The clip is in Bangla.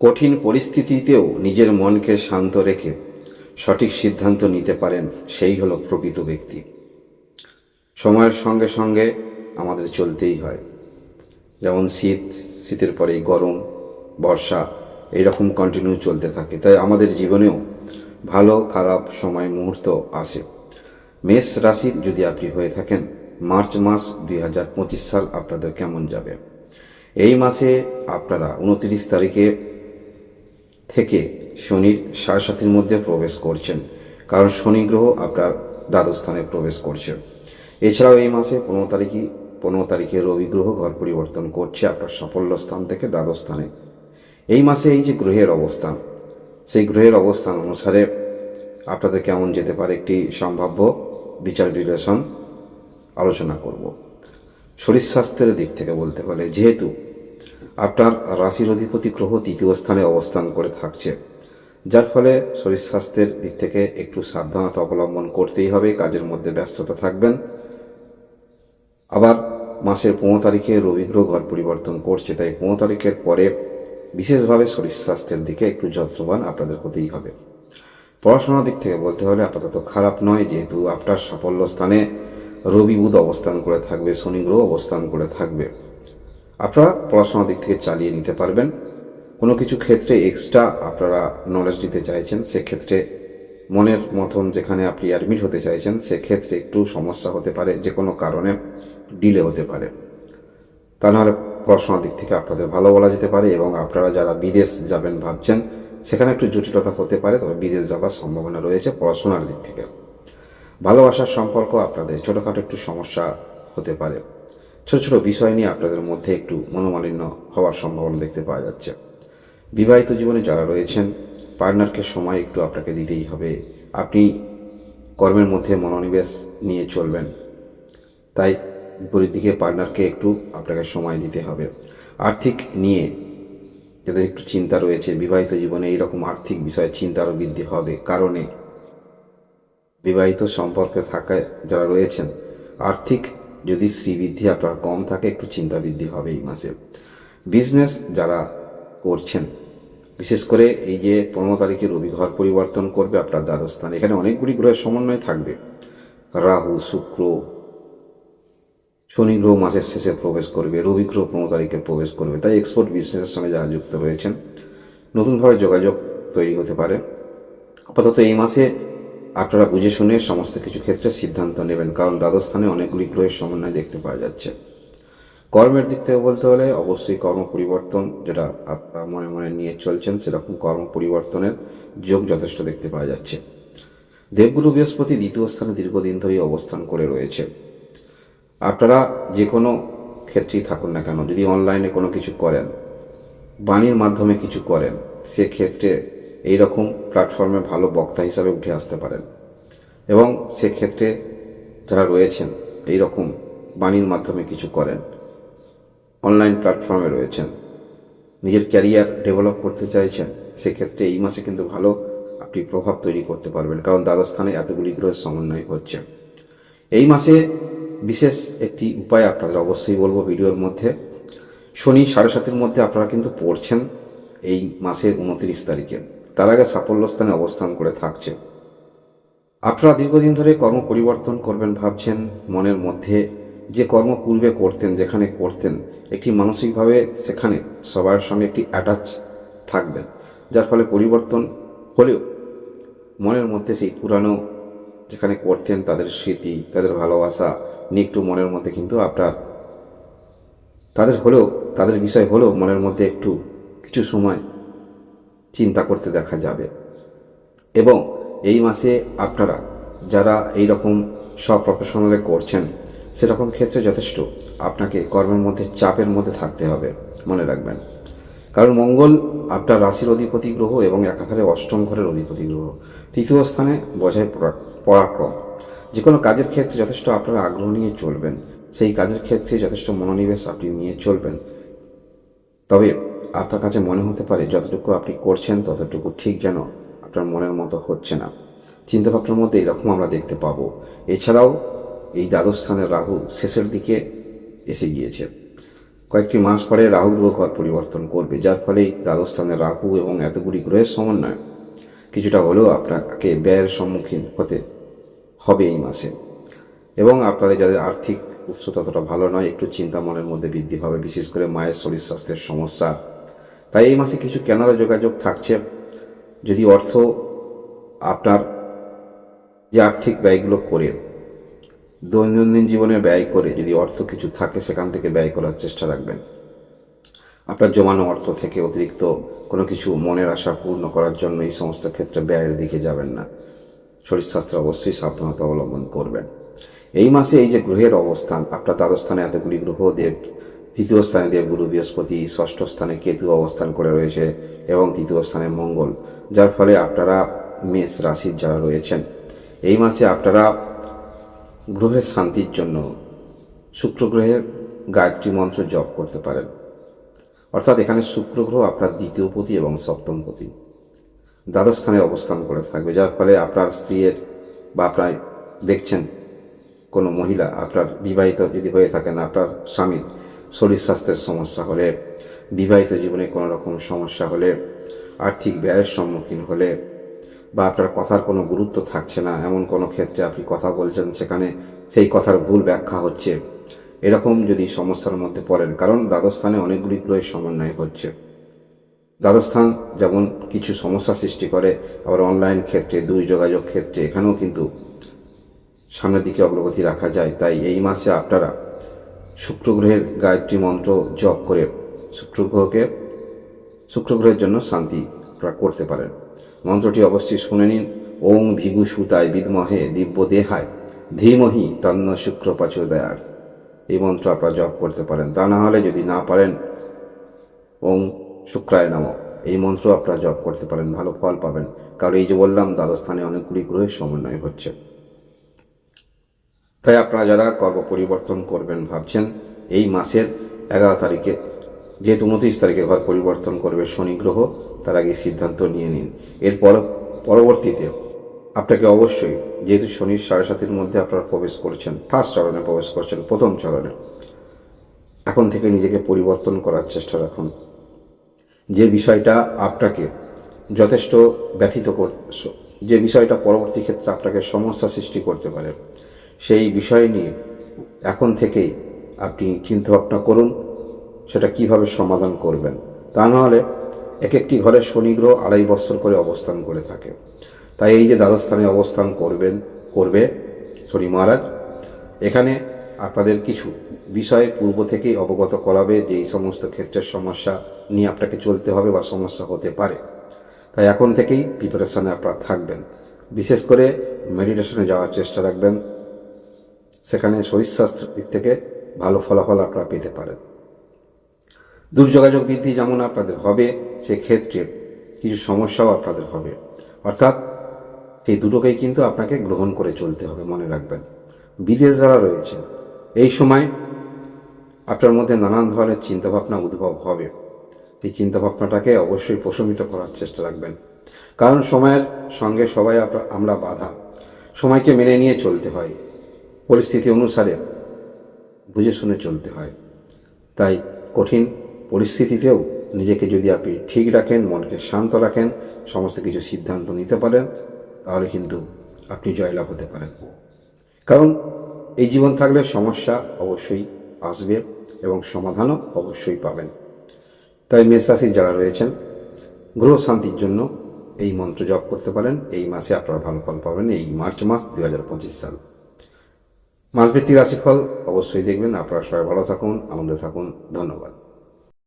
কঠিন পরিস্থিতিতেও নিজের মনকে শান্ত রেখে সঠিক সিদ্ধান্ত নিতে পারেন সেই হলো প্রকৃত ব্যক্তি। সময়ের সঙ্গে সঙ্গে আমাদের চলতেই হয়। যেমন শীত, শীতের পরে গরম, বর্ষা, এইরকম কন্টিনিউ চলতে থাকে। তাই আমাদের জীবনেও ভালো, খারাপ সময় মুহূর্ত আসে। মেষ রাশির যদি আপনি হয়ে থাকেন, মার্চ মাস দুই হাজার পঁচিশ সাল আপনাদের কেমন যাবে? এই মাসে আপনারা উনত্রিশ তারিখে থেকে শনির সাড়ে মধ্যে প্রবেশ করছেন। কারণ শনি গ্রহ আপনার দ্বাদশ স্থানে প্রবেশ করছে। এছাড়াও এই মাসে পনেরো তারিখই, পনেরো তারিখে রবি গ্রহ ঘর পরিবর্তন করছে আপনার সাফল্য স্থান থেকে দ্বাদশ স্থানে এই মাসে এই যে গ্রহের অবস্থান, সেই গ্রহের অবস্থান অনুসারে আপনাদের কেমন যেতে পারে একটি সম্ভাব্য বিচার বিশ্লেষণ আলোচনা করব। শরীর স্বাস্থ্যের দিক থেকে বলতে পারে যেহেতু আপনার রাশির অধিপতি গ্রহ তৃতীয় স্থানে অবস্থান করে থাকছে, যার ফলে শরীর স্বাস্থ্যের দিক থেকে একটু সাবধানতা অবলম্বন করতেই হবে, কাজের মধ্যে ব্যস্ততা থাকবেন। আবার মাসের পনেরো তারিখে রবি গ্রহ ঘর পরিবর্তন করছে, তাই পনেরো তারিখের পরে বিশেষভাবে শরীর স্বাস্থ্যের দিকে একটু যত্নবান আপনাদের হতেই হবে। পড়াশোনার দিক থেকে বলতে হলে আপাতত খারাপ নয়, যেহেতু আপনার সাফল্য স্থানে রবি বুধ অবস্থান করে থাকবে, শনি গ্রহ অবস্থান করে থাকবে। আপনারা পড়াশোনার দিক থেকে চালিয়ে নিতে পারবেন। কোনো কিছু ক্ষেত্রে এক্সট্রা আপনারা নলেজ দিতে চাইছেন, সেক্ষেত্রে মনের মতন যেখানে আপনি অ্যাডমিট হতে চাইছেন, সেক্ষেত্রে একটু সমস্যা হতে পারে যে কোনো কারণে ডিলে হতে পারে। তা নাহলে পড়াশোনার দিক থেকে আপনাদের ভালো বলা যেতে পারে এবং আপনারা যারা বিদেশ যাবেন ভাবছেন, সেখানে একটু জটিলতা হতে পারে, তবে বিদেশ যাবার সম্ভাবনা রয়েছে পড়াশোনার দিক থেকে। ভালোবাসার সম্পর্ক আপনাদের ছোটোখাটো একটু সমস্যা হতে পারে। ছোট ছোট বিষয় নিয়ে আপনাদের মধ্যে একটু মনোমালিন্য হওয়ার সম্ভাবনা দেখতে পাওয়া যাচ্ছে। বিবাহিত জীবনে যারা রয়েছেন, পার্টনারকে সময় একটু আপনাকে দিতেই হবে। আপনি কর্মের মধ্যে মনোনিবেশ নিয়ে চলবেন। তাই বিপরীত দিকে পার্টনারকে একটু আপনাকে সময় দিতে হবে। আর্থিক নিয়ে যাদের একটু চিন্তা রয়েছে, বিবাহিত জীবনে এইরকম আর্থিক বিষয়ে চিন্তারও বৃদ্ধি হবে। কারণে বিবাহিত সম্পর্কে থাকায় যারা রয়েছেন, আর্থিক যদি শ্রীবৃদ্ধি আপনার কম থাকে, একটু চিন্তা বৃদ্ধি হবে এই মাসে। বিজনেস যারা করছেন, বিশেষ করে এই যে পনেরো তারিখে রবি ঘর পরিবর্তন করবে আপনার দ্বাদস্থান এখানে অনেকগুলি গ্রহের সমন্বয় থাকবে। রাহু, শুক্র, শনি গ্রহ মাসের শেষে প্রবেশ করবে, রবি গ্রহ পনেরো তারিখে প্রবেশ করবে। তাই এক্সপোর্ট বিজনেসের সঙ্গে যারা যুক্ত রয়েছেন, নতুনভাবে যোগাযোগ তৈরি হতে পারে। আপাতত এই মাসে আপনারা বুঝে শুনে সমস্ত কিছু ক্ষেত্রে সিদ্ধান্ত নেবেন, কারণ দ্বাদশ স্থানে অনেকগুলি গ্রহের সমন্বয় দেখতে পাওয়া যাচ্ছে। কর্মের দিক থেকে বলতে হলে অবশ্যই কর্ম পরিবর্তন, যেটা আপনারা মনে মনে নিয়ে চলছেন, সেরকম কর্ম পরিবর্তনের যোগ যথেষ্ট দেখতে পাওয়া যাচ্ছে। দেবগুরু বৃহস্পতি দ্বিতীয় স্থানে দীর্ঘদিন ধরেই অবস্থান করে রয়েছে। আপনারা যে কোনো ক্ষেত্রেই থাকুন না কেন, যদি অনলাইনে কোনো কিছু করেন, বাণীর মাধ্যমে কিছু করেন, সেক্ষেত্রে এইরকম প্ল্যাটফর্মে ভালো বক্তা হিসাবে উঠে আসতে পারেন। এবং সেক্ষেত্রে যারা রয়েছেন এই রকম বাণীর মাধ্যমে কিছু করেন। অনলাইন প্ল্যাটফর্মে রয়েছেন। নিজের ক্যারিয়ার ডেভেলপ করতে চাইছেন, সেক্ষেত্রে এই মাসে কিন্তু ভালো আপনি প্রভাব তৈরি করতে পারবেন। কারণ দ্বাদস্থানে এতগুলি গ্রহের সমন্বয় হচ্ছে। এই মাসে বিশেষ একটি উপায় আপনাদের অবশ্যই বলব ভিডিওর মধ্যে। শনি সাড়ে সাতের মধ্যে আপনারা কিন্তু পড়ছেন এই মাসের উনত্রিশ তারিখে। তার আগে সাফল্য স্থানে অবস্থান করে থাকছে। আপনারা দীর্ঘদিন ধরে কর্ম পরিবর্তন করবেন ভাবছেন, মনের মধ্যে যে কর্ম পূর্বে করতেন, যেখানে করতেন, একটি মানসিকভাবে সেখানে সবার সঙ্গে একটি অ্যাটাচ থাকবেন যার ফলে পরিবর্তন হলেও মনের মধ্যে সেই পুরানো যেখানে করতেন, তাদের স্মৃতি, তাদের ভালোবাসা নিয়ে একটু মনের মধ্যে কিন্তু আপনার তাদের হলেও, তাদের বিষয় হলেও মনের মধ্যে একটু কিছু সময় চিন্তা করতে দেখা যাবে। এবং এই মাসে আপনারা যারা এই রকম সব প্রফেশনালে করছেন, সেরকম ক্ষেত্রে যথেষ্ট আপনাকে কর্মের মধ্যে, চাপের মধ্যে থাকতে হবে, মনে রাখবেন। কারণ মঙ্গল আপনার রাশির অধিপতি গ্রহ এবং একাধারে অষ্টম ঘরের অধিপতি গ্রহ। তৃতীয় স্থানে বজায় পরা- পরাক্রম। যে কোনো কাজের ক্ষেত্রে যথেষ্ট আপনারা আগ্রহ নিয়ে চলবেন। সেই কাজের ক্ষেত্রে যথেষ্ট মনোনিবেশ আপনি নিয়ে চলবেন। তবে আপনার কাছে মনে হতে পারে যতটুকু আপনি করছেন ততটুকু ঠিক যেন আপনার মনের মতো হচ্ছে না। চিন্তাভাবনার মধ্যে এরকম আমরা দেখতে পাবো। এছাড়াও এই দ্বাদশ স্থানের রাহু শেষের দিকে এসে গিয়েছে। কয়েকটি মাস পরে রাহু গ্রহ ঘর পরিবর্তন করবে, যার ফলে রাজস্থানে রাহু এবং এতগুলি গ্রহের সমন্বয় কিছুটা হলেও আপনাকে ব্যয়ের সম্মুখীন হতে হবে এই মাসে। এবং আপনাদের যাদের আর্থিক উৎস ততটা ভালো নয়, একটু চিন্তা মনের মধ্যে বৃদ্ধি হবে। বিশেষ করে মায়ের শরীর স্বাস্থ্যের সমস্যা তাই এই মাসে কিছু কেনার যোগাযোগ থাকছে। যদি অর্থ আপনার যে আর্থিক ব্যয়গুলো করে, দৈনন্দিন জীবনে ব্যয় করে, যদি অর্থ কিছু থাকে, সেখান থেকে ব্যয় করার চেষ্টা রাখবেন। আপনার জমানো অর্থ থেকে অতিরিক্ত কোনো কিছু মনের আশা পূর্ণ করার জন্য এই সমস্ত ক্ষেত্রে ব্যয়ের দিকে যাবেন না। শরীর স্বাস্থ্য অবশ্যই সাবধানতা অবলম্বন করবেন। এই মাসে এই যে গ্রহের অবস্থান, আপনার দ্বাদশ স্থানে এতগুলি গ্রহ, দেব তৃতীয় স্থানে দেবগুরু বৃহস্পতি ষষ্ঠ স্থানে কেতু অবস্থান করে রয়েছে এবং তৃতীয় স্থানে মঙ্গল, যার ফলে আপনারা মেষ রাশির যারা রয়েছেন, এই মাসে আপনারা গ্রহের শান্তির জন্য শুক্র গ্রহের গায়ত্রী মন্ত্র জপ করতে পারেন। অর্থাৎ এখানে শুক্র গ্রহ আপনার দ্বিতীয় পতি এবং সপ্তম পতি। দ্বাদশ স্থানে অবস্থান করে থাকবে, যার ফলে আপনার স্ত্রীর বা আপনার দেখছেন কোনো মহিলা, আপনার বিবাহিত যদি হয়ে থাকেন, আপনার স্বামীর শরীর স্বাস্থ্যের সমস্যা হলে, বিবাহিত জীবনে কোনো রকম সমস্যা হলে, আর্থিক ব্যয়ের সম্মুখীন হলে বা আপনার কথার কোনো গুরুত্ব থাকছে না, এমন কোনো ক্ষেত্রে আপনি কথা বলছেন সেখানে সেই কথার ভুল ব্যাখ্যা হচ্ছে, এরকম যদি সমস্যার মধ্যে পড়েন, কারণ দ্বাদস্থানে অনেকগুলি গ্রহের সমন্বয় হচ্ছে। দ্বাদস্থান যেমন কিছু সমস্যা সৃষ্টি করে, আবার অনলাইন ক্ষেত্রে, দুই যোগাযোগ ক্ষেত্রে, এখানেও কিন্তু সামনের দিকে অগ্রগতি রাখা যায়। তাই এই মাসে আপনারা শুক্র গ্রহের গায়ত্রী মন্ত্র জপ করে শুক্র গ্রহকে শুক্র গ্রহের জন্য শান্তি করতে পারেন। মন্ত্রটি অবশ্যই শুনে নিন। ওং ভিগু সুতায় বিদমহে দিব্য দেহায় ধীমহি তন্ন শুক্র পাচোদয়ার এই মন্ত্র আপনারা জপ করতে পারেন। তা না হলে যদি না পারেন, ওং শুক্রায় নাম এই মন্ত্র আপনারা জপ করতে পারেন। ভালো ফল পাবেন। কারণ এই যে বললাম দ্বাদস্থানে অনেকগুলি গ্রহের সমন্বয় হচ্ছে। তাই আপনারা যারা কর্ম পরিবর্তন করবেন ভাবছেন, এই মাসের এগারো তারিখে, যেহেতু উনত্রিশ তারিখে ঘর পরিবর্তন করবে শনি গ্রহ, তার আগে সিদ্ধান্ত নিয়ে নিন। এর পর পরবর্তীতে আপনাকে অবশ্যই, যেহেতু শনির সাড়ে সাতের মধ্যে আপনারা প্রবেশ করছেন, ফার্স্ট চরণে প্রবেশ করছেন, প্রথম চরণে, এখন থেকে নিজেকে পরিবর্তন করার চেষ্টা রাখুন। যে বিষয়টা আপনাকে যথেষ্ট ব্যথিত কর যে বিষয়টা পরবর্তী ক্ষেত্রে আপনাকে সমস্যা সৃষ্টি করতে পারে সেই বিষয় নিয়ে এখন থেকেই আপনি চিন্তাভাবনা করুন, সেটা কীভাবে সমাধান করবেন। তা নাহলে এক একটি ঘরে শনি গ্রহ আড়াই বছর করে অবস্থান করে থাকে। তাই এই যে দ্বাদস্থানে অবস্থান করবেন, করবে শনি মহারাজ, এখানে আপনাদের কিছু বিষয়ে পূর্ব থেকেই অবগত করাবে যে এই সমস্ত ক্ষেত্রের সমস্যা নিয়ে আপনাকে চলতে হবে বা সমস্যা হতে পারে। তাই এখন থেকেই প্রিপারেশনে আপনারা থাকবেন। বিশেষ করে মেডিটেশনে যাওয়ার চেষ্টা রাখবেন। সেখানে শরীর স্বাস্থ্যের দিক থেকে ভালো ফলাফল আপনারা পেতে পারেন। দুর্যোগাযোগ বৃদ্ধি যেমন আপনাদের হবে, সেক্ষেত্রে কিছু সমস্যাও আপনাদের হবে। অর্থাৎ সেই দুটোকেই কিন্তু আপনাকে গ্রহণ করে চলতে হবে, মনে রাখবেন। বিদেশ যারা রয়েছে, এই সময় আপনার মধ্যে নানান ধরনের চিন্তাভাবনা উদ্ভব হবে। এই চিন্তাভাবনাটাকে অবশ্যই প্রশমিত করার চেষ্টা রাখবেন। কারণ সময়ের সঙ্গে সবাই আমরা বাধা। সময়কে মেনে নিয়ে চলতে হয়। পরিস্থিতি অনুসারে বুঝে শুনে চলতে হয়। তাই কঠিন পরিস্থিতিতেও নিজেকে যদি আপনি ঠিক রাখেন, মনকে শান্ত রাখেন, সমস্ত কিছু সিদ্ধান্ত নিতে পারেন, তাহলে কিন্তু আপনি জয়লাভ হতে পারেন। কারণ এই জীবন থাকলে সমস্যা অবশ্যই আসবে এবং সমাধানও অবশ্যই পাবেন। তাই মেষ রাশির যারা রয়েছেন, গ্রহ শান্তির জন্য এই মন্ত্র জপ করতে পারেন। এই মাসে আপনারা ভালো ফল পাবেন, এই মার্চ মাস দু হাজার পঁচিশ সাল। মাসভিত্তিক রাশিফল অবশ্যই দেখবেন। আপনারা সবাই ভালো থাকুন আনন্দে থাকুন। ধন্যবাদ।